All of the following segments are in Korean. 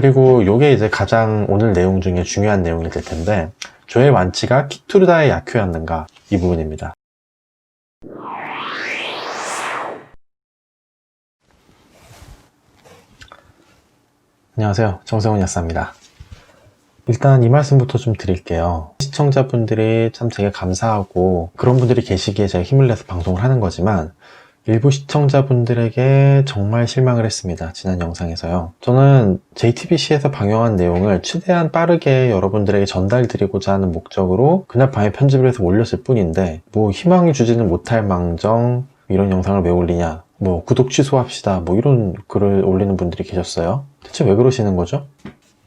그리고 요게 이제 가장 오늘 내용 중에 중요한 내용이 될 텐데 조의 완치가 키투르다의 약효였는가 이 부분입니다. 안녕하세요. 정세훈 약사입니다. 일단 이 말씀부터 좀 드릴게요. 시청자분들이 참 되게 감사하고 그런 분들이 계시기에 제가 힘을 내서 방송을 하는 거지만 일부 시청자분들에게 정말 실망을 했습니다. 지난 영상에서요. 저는 JTBC에서 방영한 내용을 최대한 빠르게 여러분들에게 전달드리고자 하는 목적으로 그날 밤에 편집을 해서 올렸을 뿐인데 뭐 희망을 주지는 못할 망정 이런 영상을 왜 올리냐 뭐 구독 취소합시다 뭐 이런 글을 올리는 분들이 계셨어요. 대체 왜 그러시는 거죠?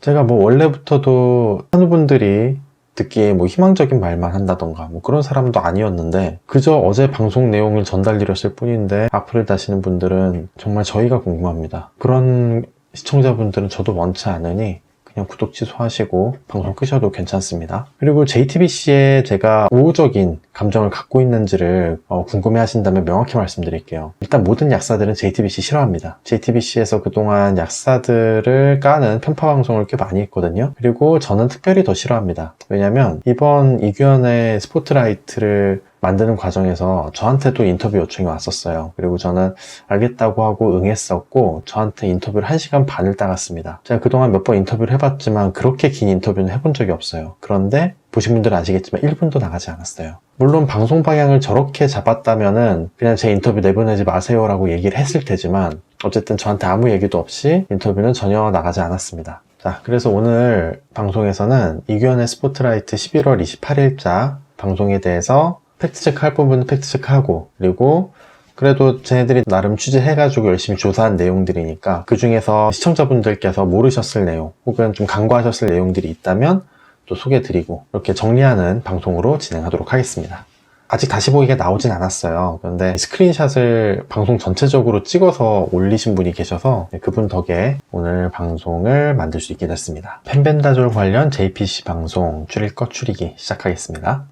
제가 뭐 원래부터도 한우분들이 듣기에 뭐 희망적인 말만 한다던가 뭐 그런 사람도 아니었는데 그저 어제 방송 내용을 전달드렸을 뿐인데 악플을 다시는 분들은 정말 저희가 궁금합니다. 그런 시청자분들은 저도 원치 않으니 그냥 구독 취소하시고 방송 끄셔도 괜찮습니다. 그리고 JTBC에 제가 우호적인 감정을 갖고 있는지를 어, 궁금해 하신다면 명확히 말씀드릴게요. 일단 모든 약사들은 JTBC 싫어합니다. JTBC에서 그동안 약사들을 까는 편파 방송을 꽤 많이 했거든요. 그리고 저는 특별히 더 싫어합니다. 왜냐면 이번 이규현의 스포트라이트를 만드는 과정에서 저한테도 인터뷰 요청이 왔었어요. 그리고 저는 알겠다고 하고 응했었고 저한테 인터뷰를 1시간 반을 따갔습니다. 제가 그동안 몇 번 인터뷰를 해봤지만 그렇게 긴 인터뷰는 해본 적이 없어요. 그런데 보신 분들은 아시겠지만 1분도 나가지 않았어요. 물론 방송 방향을 저렇게 잡았다면은 그냥 제 인터뷰 내보내지 마세요라고 얘기를 했을 테지만 어쨌든 저한테 아무 얘기도 없이 인터뷰는 전혀 나가지 않았습니다. 자, 그래서 오늘 방송에서는 이규현의 스포트라이트 11월 28일자 방송에 대해서 팩트체크 할 부분은 팩트체크하고 그리고 그래도 쟤네들이 나름 취재해가지고 열심히 조사한 내용들이니까 그 중에서 시청자분들께서 모르셨을 내용 혹은 좀 간과하셨을 내용들이 있다면 또 소개해드리고 이렇게 정리하는 방송으로 진행하도록 하겠습니다. 아직 다시 보기가 나오진 않았어요. 그런데 스크린샷을 방송 전체적으로 찍어서 올리신 분이 계셔서 그분 덕에 오늘 방송을 만들 수 있게 됐습니다. 펜벤다졸 관련 JPC 방송 줄일 것 줄이기 시작하겠습니다.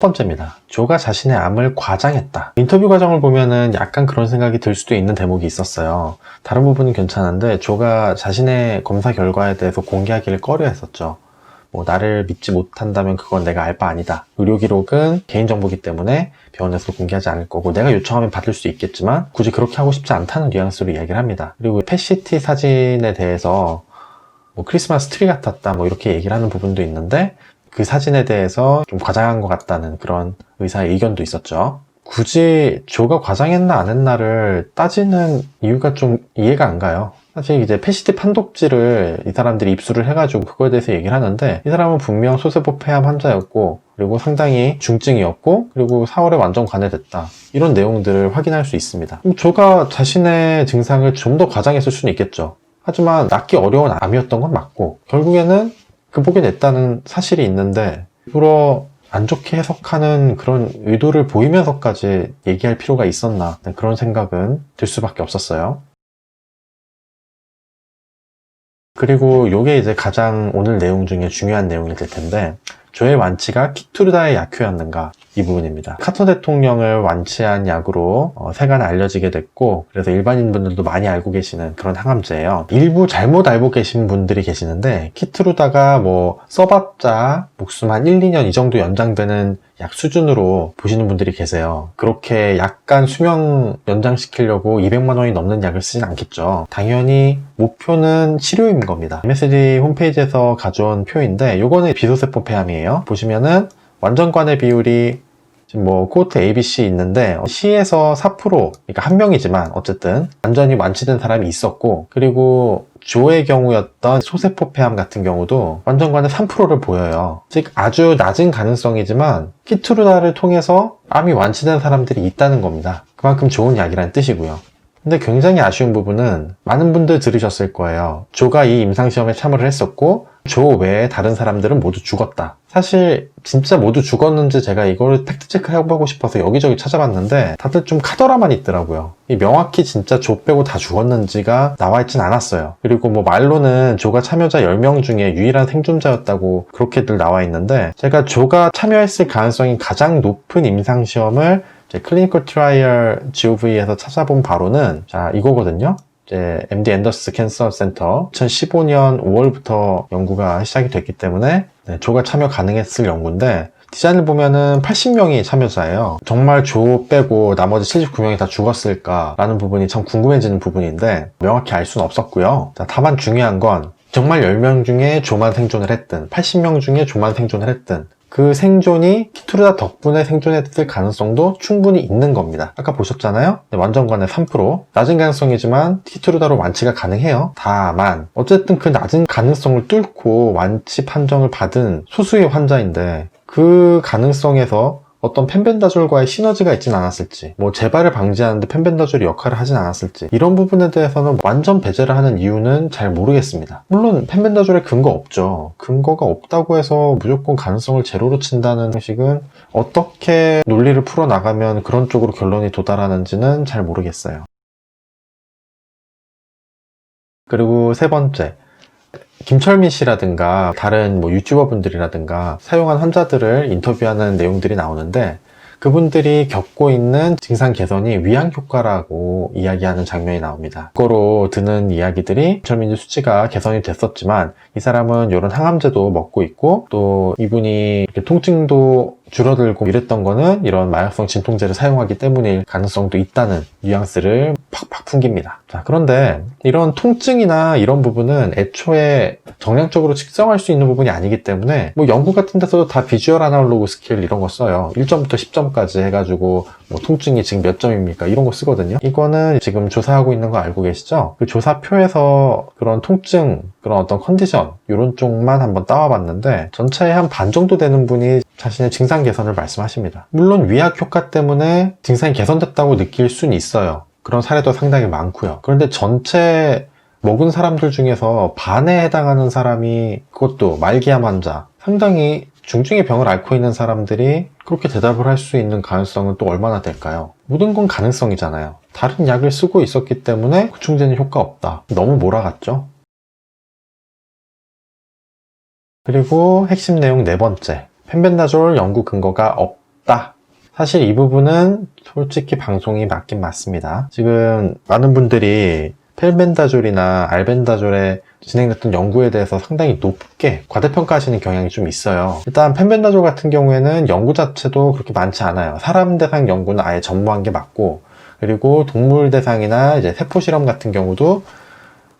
첫 번째입니다. 조가 자신의 암을 과장했다. 인터뷰 과정을 보면은 약간 그런 생각이 들 수도 있는 대목이 있었어요. 다른 부분은 괜찮은데 조가 자신의 검사 결과에 대해서 공개하기를 꺼려 했었죠. 뭐 나를 믿지 못한다면 그건 내가 알 바 아니다. 의료 기록은 개인정보기 때문에 병원에서 공개하지 않을 거고 내가 요청하면 받을 수 있겠지만 굳이 그렇게 하고 싶지 않다는 뉘앙스로 이야기를 합니다. 그리고 펫시티 사진에 대해서 뭐 크리스마스 트리 같았다 뭐 이렇게 얘기를 하는 부분도 있는데 그 사진에 대해서 좀 과장한 것 같다는 그런 의사의 의견도 있었죠. 굳이 조가 과장했나 안 했나를 따지는 이유가 좀 이해가 안 가요. 사실 이제 패시티 판독지를 이 사람들이 입수를 해가지고 그거에 대해서 얘기를 하는데 이 사람은 분명 소세포 폐암 환자였고 그리고 상당히 중증이었고 그리고 4월에 완전 관해됐다 이런 내용들을 확인할 수 있습니다. 조가 자신의 증상을 좀 더 과장했을 수는 있겠죠. 하지만 낫기 어려운 암이었던 건 맞고 결국에는 극복이 됐다는 사실이 있는데 일부러 안 좋게 해석하는 그런 의도를 보이면서까지 얘기할 필요가 있었나 네, 그런 생각은 들 수밖에 없었어요. 그리고 요게 이제 가장 오늘 내용 중에 중요한 내용이 될 텐데 조의 완치가 키투르다의 약효였는가 이 부분입니다. 카터 대통령을 완치한 약으로 어, 세간에 알려지게 됐고 그래서 일반인분들도 많이 알고 계시는 그런 항암제예요. 일부 잘못 알고 계신 분들이 계시는데 키투르다가 뭐 써봤자 목숨 한 1, 2년 이 정도 연장되는 약 수준으로 보시는 분들이 계세요. 그렇게 약간 수명 연장시키려고 200만 원이 넘는 약을 쓰진 않겠죠. 당연히 목표는 치료인 겁니다. MSD 홈페이지에서 가져온 표인데 요거는 비소세포 폐암이에요. 보시면은 완전 관해 비율이 지금 뭐 코호트 ABC 있는데 C에서 4% 그러니까 한 명이지만 어쨌든 완전히 완치된 사람이 있었고 그리고 조의 경우였던 소세포 폐암 같은 경우도 완전관의 3%를 보여요. 즉 아주 낮은 가능성이지만 키투르다를 통해서 암이 완치된 사람들이 있다는 겁니다. 그만큼 좋은 약이라는 뜻이고요. 근데 굉장히 아쉬운 부분은 많은 분들 들으셨을 거예요. 조가 이 임상시험에 참여를 했었고 조 외에 다른 사람들은 모두 죽었다. 사실 진짜 모두 죽었는지 제가 이거를 팩트체크 해보고 싶어서 여기저기 찾아봤는데 다들 좀 카더라만 있더라고요. 이 명확히 진짜 조 빼고 다 죽었는지가 나와 있진 않았어요. 그리고 뭐 말로는 조가 참여자 10명 중에 유일한 생존자였다고 그렇게들 나와 있는데 제가 조가 참여했을 가능성이 가장 높은 임상시험을 클리니컬 트라이얼 GOV에서 찾아본 바로는 자 이거거든요. 이제 MD 앤더스 캔서 센터 2015년 5월부터 연구가 시작이 됐기 때문에 네, 조가 참여 가능했을 연구인데 디자인을 보면은 80명이 참여자예요. 정말 조 빼고 나머지 79명이 다 죽었을까라는 부분이 참 궁금해지는 부분인데 명확히 알 수는 없었고요. 자, 다만 중요한 건 정말 10명 중에 조만 생존을 했든 80명 중에 조만 생존을 했든 그 생존이 키투르다 덕분에 생존했을 가능성도 충분히 있는 겁니다. 아까 보셨잖아요? 네, 완전관의 3%. 낮은 가능성이지만 키투르다로 완치가 가능해요. 다만 어쨌든 그 낮은 가능성을 뚫고 완치 판정을 받은 소수의 환자인데 그 가능성에서 어떤 펜벤다졸과의 시너지가 있진 않았을지, 뭐 재발을 방지하는데 펜벤다졸이 역할을 하진 않았을지 이런 부분에 대해서는 완전 배제를 하는 이유는 잘 모르겠습니다. 물론 펜벤다졸에 근거 없죠. 근거가 없다고 해서 무조건 가능성을 제로로 친다는 식은 어떻게 논리를 풀어 나가면 그런 쪽으로 결론이 도달하는지는 잘 모르겠어요. 그리고 세 번째, 김철민 씨라든가 다른 뭐 유튜버 분들이라든가 사용한 환자들을 인터뷰하는 내용들이 나오는데 그분들이 겪고 있는 증상 개선이 위양 효과라고 이야기하는 장면이 나옵니다. 그거로 드는 이야기들이 김철민 씨 수치가 개선이 됐었지만 이 사람은 이런 항암제도 먹고 있고 또 이분이 통증도 줄어들고 이랬던 거는 이런 마약성 진통제를 사용하기 때문일 가능성도 있다는 뉘앙스를 팍팍 풍깁니다. 자, 그런데 이런 통증이나 이런 부분은 애초에 정량적으로 측정할 수 있는 부분이 아니기 때문에 뭐 연구 같은 데서도 다 비주얼 아날로그 스케일 이런 거 써요. 1점부터 10점까지 해가지고 뭐 통증이 지금 몇 점입니까? 이런 거 쓰거든요. 이거는 지금 조사하고 있는 거 알고 계시죠? 그 조사표에서 그런 통증, 그런 어떤 컨디션 이런 쪽만 한번 따와봤는데 전체에 한반 정도 되는 분이 자신의 증상 개선을 말씀하십니다. 물론 위약 효과 때문에 증상이 개선됐다고 느낄 수는 있어요. 그런 사례도 상당히 많고요. 그런데 전체 먹은 사람들 중에서 반에 해당하는 사람이 그것도 말기암 환자 상당히 중증의 병을 앓고 있는 사람들이 그렇게 대답을 할 수 있는 가능성은 또 얼마나 될까요? 모든 건 가능성이잖아요. 다른 약을 쓰고 있었기 때문에 구충제는 효과 없다. 너무 몰아갔죠? 그리고 핵심 내용 네 번째. 펜벤다졸 연구 근거가 없다. 사실 이 부분은 솔직히 방송이 맞긴 맞습니다. 지금 많은 분들이 펜벤다졸이나 알벤다졸에 진행됐던 연구에 대해서 상당히 높게 과대평가하시는 경향이 좀 있어요. 일단 펜벤다졸 같은 경우에는 연구 자체도 그렇게 많지 않아요. 사람 대상 연구는 아예 전무한 게 맞고 그리고 동물 대상이나 이제 세포 실험 같은 경우도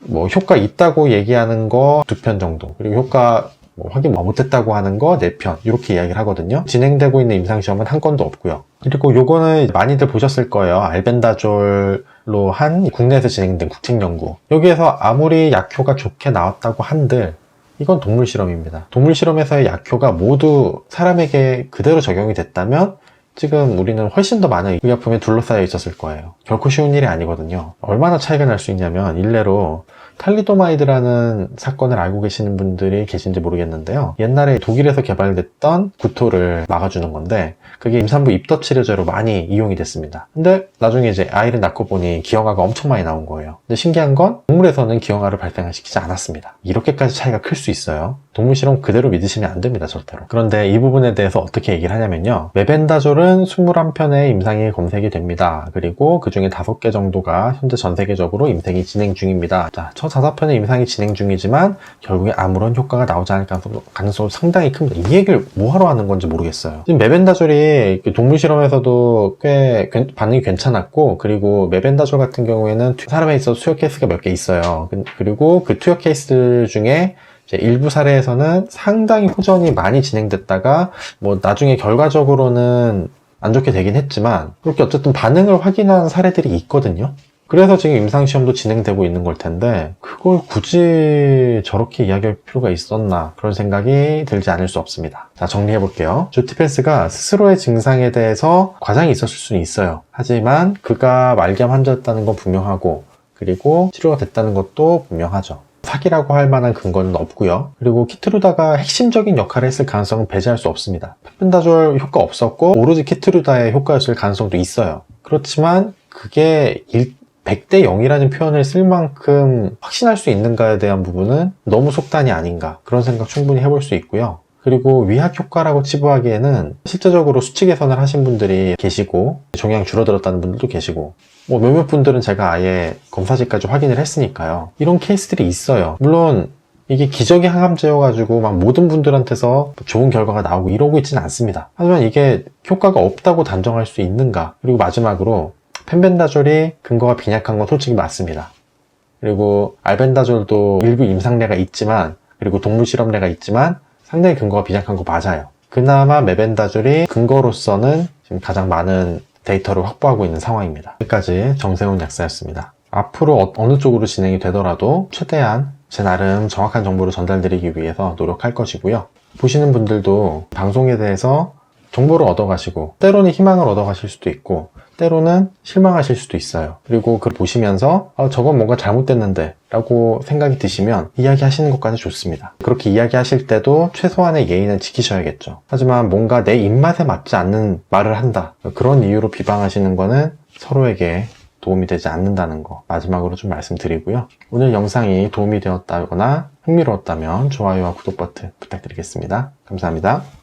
뭐 효과 있다고 얘기하는 거 두 편 정도 그리고 효과 뭐 확인 못했다고 하는 거 4편 이렇게 이야기를 하거든요. 진행되고 있는 임상시험은 한 건도 없고요. 그리고 요거는 많이들 보셨을 거예요. 알벤다졸로 한 국내에서 진행된 국책연구. 여기에서 아무리 약효가 좋게 나왔다고 한들 이건 동물 실험입니다. 동물 실험에서의 약효가 모두 사람에게 그대로 적용이 됐다면 지금 우리는 훨씬 더 많은 의약품에 둘러싸여 있었을 거예요. 결코 쉬운 일이 아니거든요. 얼마나 차이가 날 수 있냐면 일례로 탈리도마이드라는 사건을 알고 계시는 분들이 계신지 모르겠는데요. 옛날에 독일에서 개발됐던 구토를 막아주는 건데 그게 임산부 입덧 치료제로 많이 이용이 됐습니다. 근데 나중에 이제 아이를 낳고 보니 기형아가 엄청 많이 나온 거예요. 근데 신기한 건 동물에서는 기형아를 발생시키지 않았습니다. 이렇게까지 차이가 클 수 있어요. 동물 실험 그대로 믿으시면 안 됩니다, 절대로. 그런데 이 부분에 대해서 어떻게 얘기를 하냐면요. 메벤다졸은 21편의 임상이 검색이 됩니다. 그리고 그 중에 5개 정도가 현재 전 세계적으로 임상이 진행 중입니다. 자, 첫 4편의 임상이 진행 중이지만 결국에 아무런 효과가 나오지 않을 가능성- 가능성이 상당히 큽니다. 이 얘기를 뭐하러 하는 건지 모르겠어요. 지금 메벤다졸이 그 동물 실험에서도 꽤 괜- 반응이 괜찮았고 그리고 메벤다졸 같은 경우에는 투- 사람에 있어서 투여 케이스가 몇 개 있어요. 그- 그리고 그 투여 케이스 중에 일부 사례에서는 상당히 호전이 많이 진행됐다가 뭐 나중에 결과적으로는 안 좋게 되긴 했지만 그렇게 어쨌든 반응을 확인한 사례들이 있거든요. 그래서 지금 임상시험도 진행되고 있는 걸 텐데 그걸 굳이 저렇게 이야기할 필요가 있었나 그런 생각이 들지 않을 수 없습니다. 자 정리해 볼게요. 조티펜스가 스스로의 증상에 대해서 과장이 있었을 수는 있어요. 하지만 그가 말기암 환자였다는 건 분명하고 그리고 치료가 됐다는 것도 분명하죠. 사기라고 할 만한 근거는 없고요. 그리고 키트루다가 핵심적인 역할을 했을 가능성은 배제할 수 없습니다. 페펜다졸 효과 없었고 오로지 키트루다의 효과였을 가능성도 있어요. 그렇지만 그게 100대 0이라는 표현을 쓸 만큼 확신할 수 있는가에 대한 부분은 너무 속단이 아닌가 그런 생각 충분히 해볼 수 있고요. 그리고 위약 효과라고 치부하기에는 실제적으로 수치 개선을 하신 분들이 계시고 종양 줄어들었다는 분들도 계시고 뭐 몇몇 분들은 제가 아예 검사지까지 확인을 했으니까요. 이런 케이스들이 있어요. 물론 이게 기적의 항암제여가지고 막 모든 분들한테서 좋은 결과가 나오고 이러고 있지는 않습니다. 하지만 이게 효과가 없다고 단정할 수 있는가? 그리고 마지막으로 펜벤다졸이 근거가 빈약한 건 솔직히 맞습니다. 그리고 알벤다졸도 일부 임상례가 있지만 그리고 동물 실험례가 있지만 상당히 근거가 빈약한 거 맞아요. 그나마 메벤다졸이 근거로서는 지금 가장 많은 데이터를 확보하고 있는 상황입니다. 여기까지 정세훈 약사였습니다. 앞으로 어- 어느 쪽으로 진행이 되더라도 최대한 제 나름 정확한 정보를 전달드리기 위해서 노력할 것이고요. 보시는 분들도 방송에 대해서 정보를 얻어가시고 때로는 희망을 얻어가실 수도 있고 때로는 실망하실 수도 있어요. 그리고 그걸 보시면서 아, 저건 뭔가 잘못됐는데 라고 생각이 드시면 이야기하시는 것까지 좋습니다. 그렇게 이야기하실 때도 최소한의 예의는 지키셔야겠죠. 하지만 뭔가 내 입맛에 맞지 않는 말을 한다. 그런 이유로 비방하시는 거는 서로에게 도움이 되지 않는다는 거 마지막으로 좀 말씀드리고요. 오늘 영상이 도움이 되었다거나 흥미로웠다면 좋아요와 구독 버튼 부탁드리겠습니다. 감사합니다.